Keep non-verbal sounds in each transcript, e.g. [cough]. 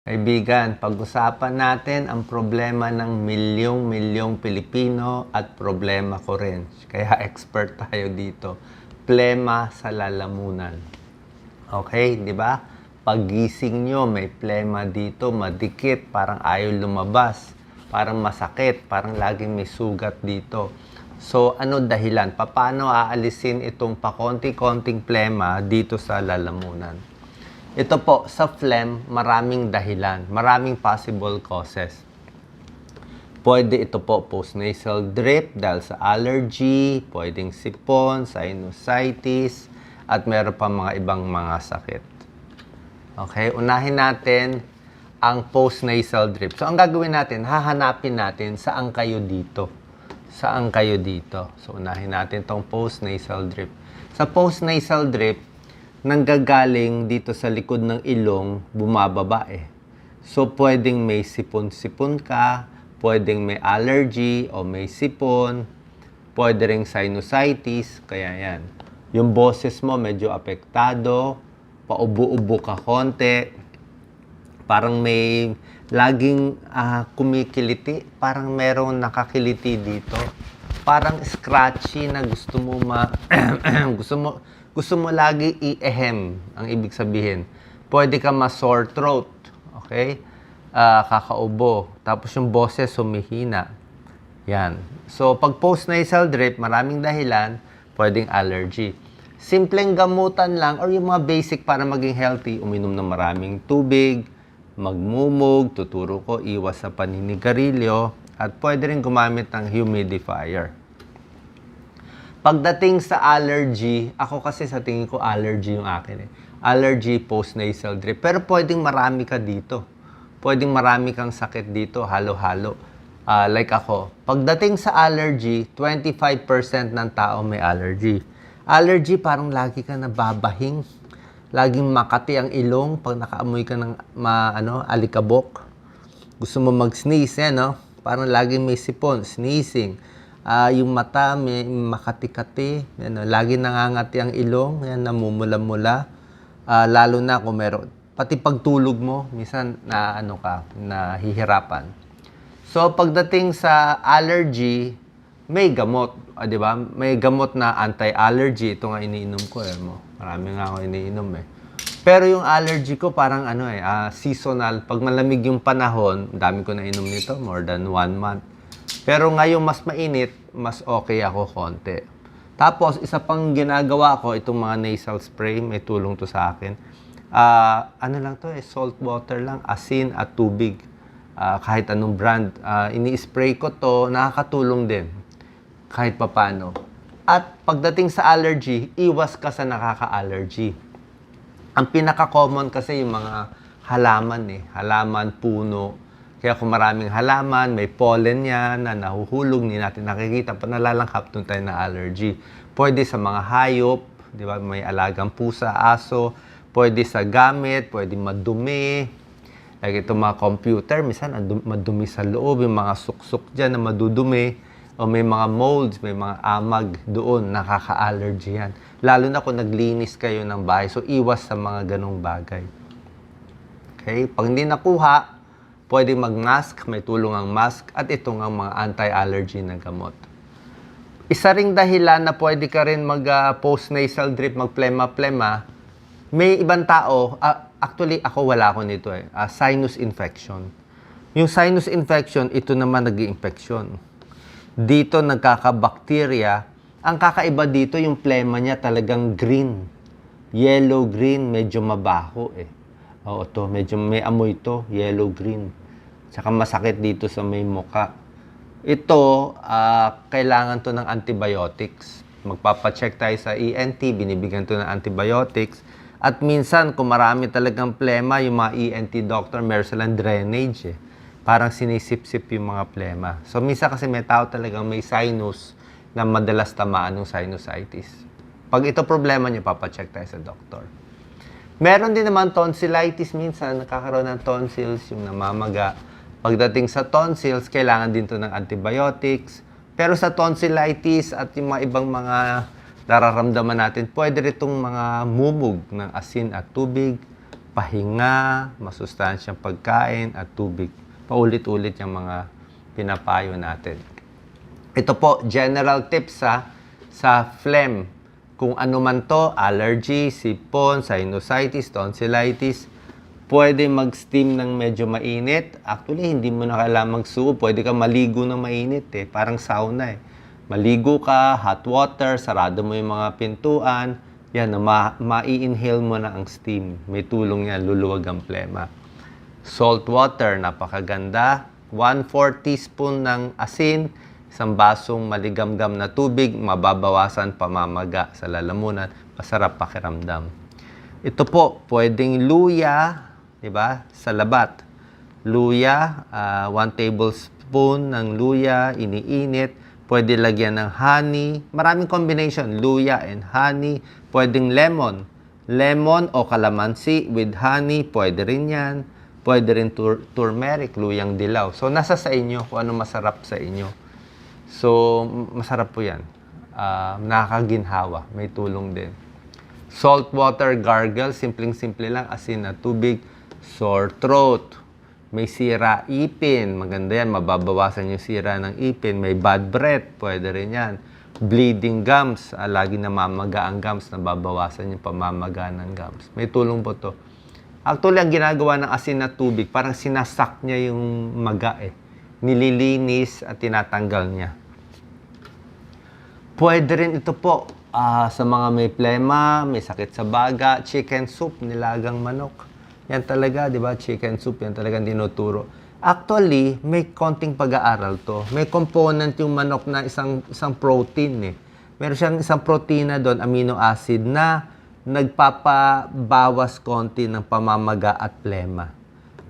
Kaibigan, pag-usapan natin ang problema ng milyong-milyong Pilipino at problema ko rin. Kaya [laughs] expert tayo dito. Plema sa lalamunan. Okay, di ba? Pagising nyo, may plema dito, madikit, parang ayaw lumabas, parang masakit, parang laging may sugat dito. So, ano dahilan? Paano aalisin itong pakonti-konting plema dito sa lalamunan? Ito po, sa phlegm, maraming dahilan, maraming possible causes. Pwede ito po postnasal drip dahil sa allergy, pwedeng sipon, sinusitis, at meron pa mga ibang mga sakit. Okay, unahin natin ang postnasal drip. So, ang gagawin natin, hahanapin natin saan kayo dito. Saan kayo dito. So, unahin natin tong postnasal drip. Sa postnasal drip, nanggagaling dito sa likod ng ilong, bumababa eh. So, pwedeng may sipon-sipon ka, pwedeng may allergy o may sipon, pwede ring sinusitis, kaya yan. Yung boses mo medyo apektado, paubo-ubo ka konti, parang may laging ah, kumikiliti, parang merong nakakiliti dito. Parang scratchy na gusto mo ma [clears throat] gusto mo gusto mo lagi i-ehem ang ibig sabihin. Pwede ka ma-sore throat, okay? Ah, kakaubo. Tapos yung boses humihina. Yan. So, pag post-nasal drip, maraming dahilan, pwedeng allergy. Simpleng gamutan lang or yung mga basic para maging healthy, uminom ng maraming tubig, magmumog, tuturo ko, iwas sa paninigarilyo, at pwede rin gumamit ng humidifier. Pagdating sa allergy, ako kasi sa tingin ko allergy yung akin eh. Allergy post-nasal drip. Pero pwedeng marami ka dito. Pwedeng marami kang sakit dito, halo-halo. Ah, like ako, pagdating sa allergy, 25% ng tao may allergy. Allergy, parang lagi ka nababahing. Laging makati ang ilong pag nakaamoy ka ng ma, ano, alikabok. Gusto mo mag-sneeze, eh, no? Parang laging may sipon, sneezing. Ah, yung mata, may makati-kati. Yan, no? Lagi nangangati ang ilong, yan, namumula-mula. Ah, lalo na kung meron. Pati pagtulog mo, minsan na ano ka, nahihirapan. So, pagdating sa allergy, may gamot, ah, di ba? May gamot na anti-allergy. Ito nga iniinom ko eh. Mo. Marami nga ako iniinom eh. Pero yung allergy ko parang ano eh, ah, seasonal. Pag malamig yung panahon, dami ko na inom nito, more than one month. Pero ngayon mas mainit, mas okay ako konti. Tapos, isa pang ginagawa ko, itong mga nasal spray, may tulong to sa akin. Ah, ano lang to eh, salt water lang, asin at tubig. Ah, kahit anong brand. Ah, ini-spray ko to, nakakatulong din. Kahit papano. At pagdating sa allergy, iwas ka sa nakaka-allergy. Ang pinaka-common kasi yung mga halaman eh. Halaman, puno. Kaya kung maraming halaman, may pollen yan na nahuhulog, hindi natin nakikita, pa nalalanghap doon tayo na allergy. Pwede sa mga hayop, di ba? May alagang pusa, aso. Pwede sa gamit, pwede madumi. Like itong mga computer, minsan adu- madumi sa loob, yung mga suksok dyan na madudumi. O may mga molds, may mga amag doon, nakaka-allergy yan. Lalo na kung naglinis kayo ng bahay. So, iwas sa mga ganong bagay. Okay? Pag hindi nakuha, pwede mag-mask, may tulong ang mask, at ito nga mga anti-allergy na gamot. Isa ring dahilan na pwede ka rin mag-post-nasal drip, mag-plema-plema, may ibang tao, ah, actually ako wala ako nito eh, ah, sinus infection. Yung sinus infection, ito naman nag infection Dito nagkakabakterya. Ang kakaiba dito, yung plema niya talagang green. Yellow-green, medyo mabaho eh. Oo to, medyo may amoy to, yellow-green. Tsaka masakit dito sa may muka. Ito, ah, kailangan to ng antibiotics. Magpapacheck tayo sa ENT, binibigyan to ng antibiotics. At minsan, kung marami talagang plema, yung mga ENT doctor, meron silang drainage eh. Parang sinisip-sip yung mga plema. So, minsan kasi may tao talagang may sinus na madalas tamaan ng sinusitis. Pag ito problema niyo, papacheck tayo sa doktor. Meron din naman tonsillitis minsan, nakakaroon ng tonsils, yung namamaga. Pagdating sa tonsils, kailangan din to ng antibiotics. Pero sa tonsillitis at yung mga ibang mga nararamdaman natin, pwede rin itong mga mumug ng asin at tubig. pahinga, masustansyang pagkain at tubig. Paulit-ulit yung mga pinapayo natin. Ito po, general tips sa sa phlegm. Kung ano man to, allergy, sipon, sinusitis, tonsillitis, pwede mag-steam ng medyo mainit. Actually, hindi mo na kailangan magsuo. Pwede ka maligo ng mainit eh. Parang sauna eh. Maligo ka, hot water, sarado mo yung mga pintuan. Yan, ma- ma-inhale mo na ang steam. May tulong yan, luluwag ang plema. Salt water, napakaganda. 1/4 teaspoon ng asin, isang basong maligamgam na tubig, mababawasan pamamaga sa lalamunan, masarap pakiramdam. Ito po, pwedeng luya, di ba, sa labat. Luya, 1 tablespoon ng luya, iniinit. Pwede lagyan ng honey. Maraming combination, luya and honey. Pwedeng lemon. Lemon o calamansi with honey, pwede rin yan. Pwede rin tur- turmeric, luyang dilaw. So, nasa sa inyo kung ano masarap sa inyo. So, masarap po yan. Ah, nakakaginhawa. May tulong din. Salt water gargle, simpleng-simple lang, asin na tubig. Sore throat. May sira ipin, maganda yan, mababawasan yung sira ng ipin. May bad breath, pwede rin yan. Bleeding gums, ah, lagi namamaga ang gums, nababawasan yung pamamaga ng gums. May tulong po to. Actually, ang ginagawa ng asin na tubig, parang sinasak niya yung maga eh. Nililinis at tinatanggal niya. Pwede rin ito po ah, sa mga may plema, may sakit sa baga, chicken soup, nilagang manok. Yan talaga, di ba? Chicken soup, yan talagang dinuturo. Actually, may konting pag-aaral to. May component yung manok na isang, isang protein eh. Meron siyang isang protina doon, amino acid, na nagpapabawas konti ng pamamaga at plema.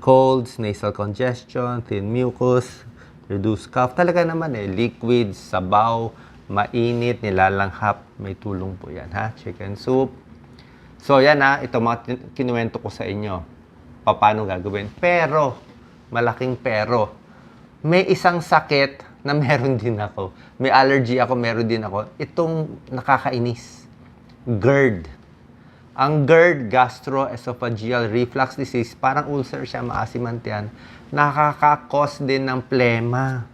Colds, nasal congestion, thin mucus, reduced cough. Talaga naman eh, liquids, sabaw, mainit, nilalanghap, may tulong po yan ha. Chicken soup. So yan ha, ito mga kinuwento ko sa inyo. Paano gagawin. Pero, malaking pero, may isang sakit na [laughs] meron din ako. May allergy ako, meron din ako. Itong nakakainis. GERD. Ang GERD, gastroesophageal reflux disease, parang ulcer siya, maasimantian, nakakakos din ng plema.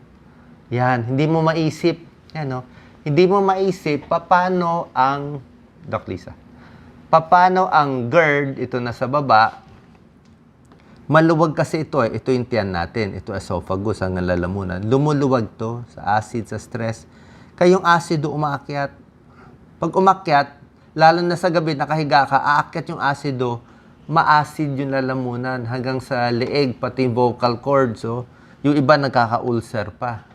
Yan, hindi mo maisip, yan no? Hindi mo maisip paano ang Doc Lisa. Paano ang GERD, ito na sa baba, maluwag kasi ito eh. Ito yung tiyan natin. Ito esophagus, ang nalalamunan. Lumuluwag to sa acid, sa stress. Kaya yung acido umaakyat. Pag umakyat, lalo na sa gabi, nakahiga ka, aakyat yung acido, ma-acid yung lalamunan hanggang sa leeg, pati yung vocal cords. So, yung iba nagkaka-ulcer pa.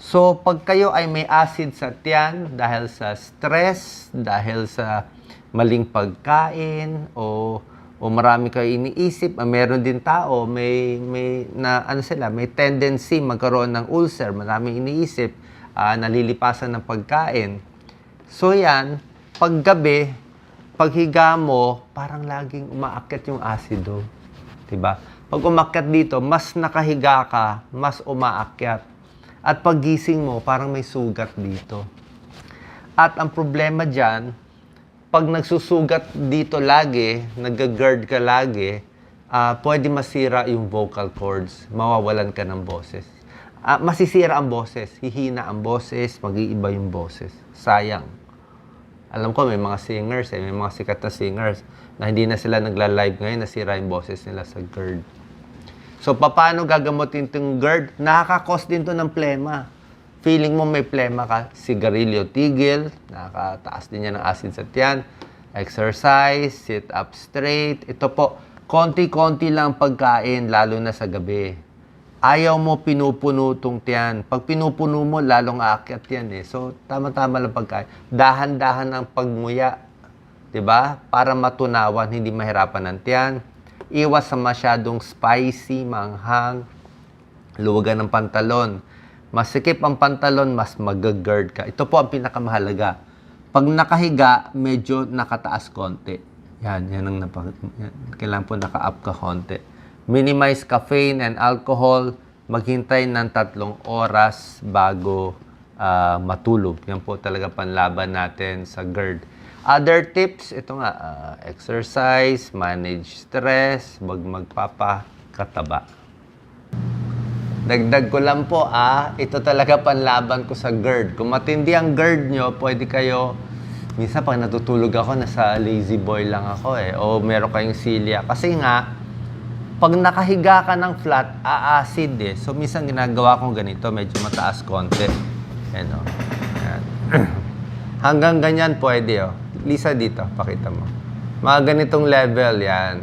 So, pag kayo ay may acid sa tiyan dahil sa stress, dahil sa maling pagkain, o, o marami kayo iniisip, ah, meron din tao, may, may, na, ano sila, may tendency magkaroon ng ulcer, marami iniisip, ah, nalilipasan ng pagkain. So yan, paggabi, paghiga mo, parang laging umaakyat yung asido. 'Di ba? Pag umakyat dito, mas nakahiga ka, mas umaakyat. At paggising mo, parang may sugat dito. At ang problema dyan, pag nagsusugat dito lagi, nag-GERD ka lagi, ah, pwede masira yung vocal cords, mawawalan ka ng boses. Ah, masisira ang boses, hihina ang boses, mag-iiba yung boses. Sayang. Alam ko may mga singers, eh, may mga sikat na singers na hindi na sila nagla-live ngayon, nasira yung boses nila sa GERD. So, paano gagamutin itong GERD? Nakakakos din to ng plema. Feeling mo may plema ka, sigarilyo tigil, nakakataas din yan ng acid sa tiyan, exercise, sit up straight. Ito po, konti-konti lang pagkain, lalo na sa gabi. Ayaw mo pinupuno tong tiyan. Pag pinupuno mo, lalong aakyat yan eh. So, tama-tama lang pagkain. Dahan-dahan ang pagmuya. 'di ba? Para matunawan, hindi mahirapan ng tiyan. Iwas sa masyadong spicy, manghang, luwagan ng pantalon. Mas sikip ang pantalon, mas mag-GERD ka. Ito po ang pinakamahalaga. Pag nakahiga, medyo nakataas konti. Yan, yan ang napag... Yan. Kailangan po naka-up ka konti. Minimize caffeine and alcohol. Maghintay ng tatlong oras bago ah, matulog. Yan po talaga panlaban natin sa GERD. Other tips, ito nga, ah, exercise, manage stress, wag magpapakataba. Dagdag ko lang po ah, ito talaga panlaban ko sa GERD. Kung matindi ang GERD nyo, pwede kayo, minsan pag natutulog ako, nasa lazy boy lang ako eh. O meron kayong silya. Kasi nga, pag nakahiga ka ng flat, aasid eh. So minsan ginagawa kong ganito, medyo mataas konti. Ayan o. Ayan. [clears throat] Hanggang ganyan pwede oh. Lisa dito, pakita mo. Mga ganitong level yan.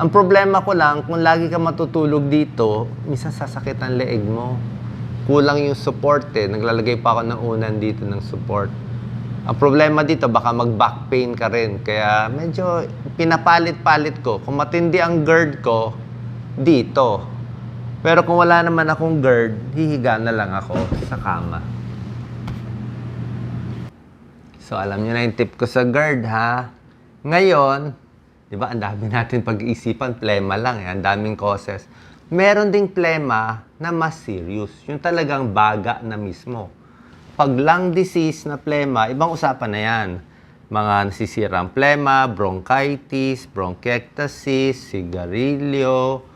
Ang problema ko lang, kung lagi ka matutulog dito, minsan sasakit ang leeg mo. Kulang yung support eh. Naglalagay pa ako ng unan dito ng support. Ang problema dito, baka mag-back pain ka rin. Kaya medyo pinapalit-palit ko. Kung matindi ang GERD ko, dito. Pero kung wala naman akong GERD, hihiga na lang ako sa kama. So, alam niyo na yung tip ko sa GERD, ha? Ngayon, di ba, ang dami natin pag-iisipan, plema lang, eh. ang daming causes. Meron ding plema na mas serious. Yung talagang baga na mismo. Pag lung disease na plema, ibang usapan na yan. Mga nasisirang plema, bronchitis, bronchiectasis, sigarilyo,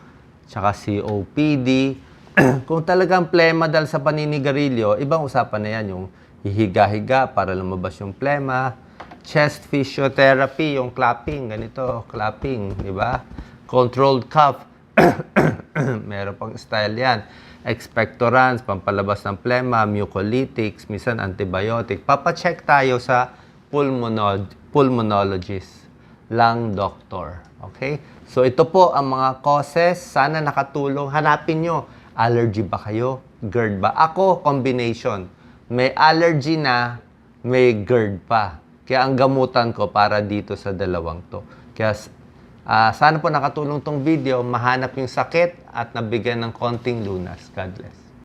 tsaka COPD. [clears throat] Kung talagang plema dahil sa paninigarilyo, ibang usapan na yan. Yung hihiga-higa para lumabas yung plema. Chest physiotherapy, yung clapping, ganito, clapping, di ba? Controlled cough. Meron pang style yan. Expectorants, pampalabas ng plema, mucolytics, minsan antibiotic. Papacheck tayo sa pulmonol- pulmonologist, lung doctor. Okay? So ito po ang mga causes. Sana nakatulong. Hanapin nyo, allergy ba kayo? GERD ba? Ako, combination. May allergy na, may GERD pa. Kaya ang gamutan ko para dito sa dalawang to. Kaya ah, sana po nakatulong tong video, mahanap yung sakit at nabigyan ng konting lunas. God bless.